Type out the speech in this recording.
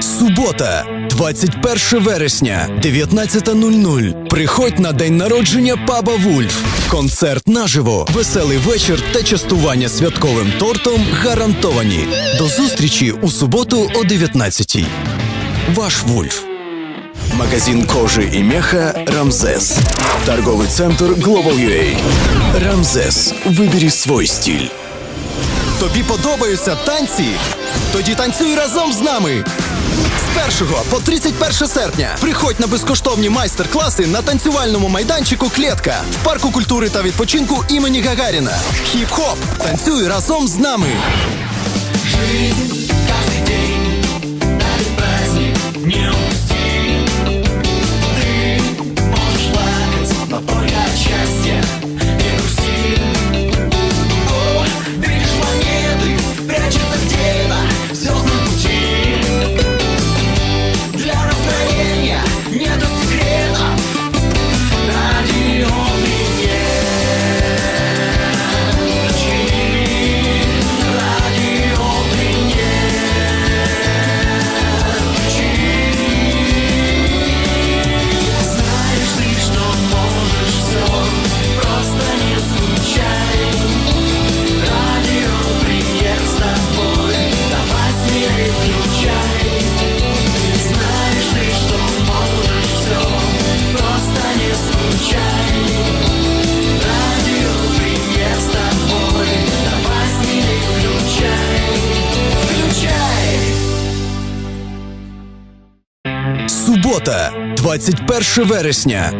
Субота, 21 вересня, 19.00. Приходь на день народження Паба Вульф. Концерт наживо, веселий вечір та частування святковим тортом гарантовані. До зустрічі у суботу о 19.00. Ваш Вульф. Магазин кожи и меха «Рамзес». Торговый центр Global UA. «Рамзес». Вибери свой стиль. Тобі подобаються танці? Тоді танцюй разом з нами. З 1 по 31 серпня приходь на безкоштовні майстер-класи на танцювальному майданчику Клетка в парку культури та відпочинку імені Гагаріна. Хіп-хоп, танцюй разом з нами. Ты можешь плакать, но Субота, 21 вересня,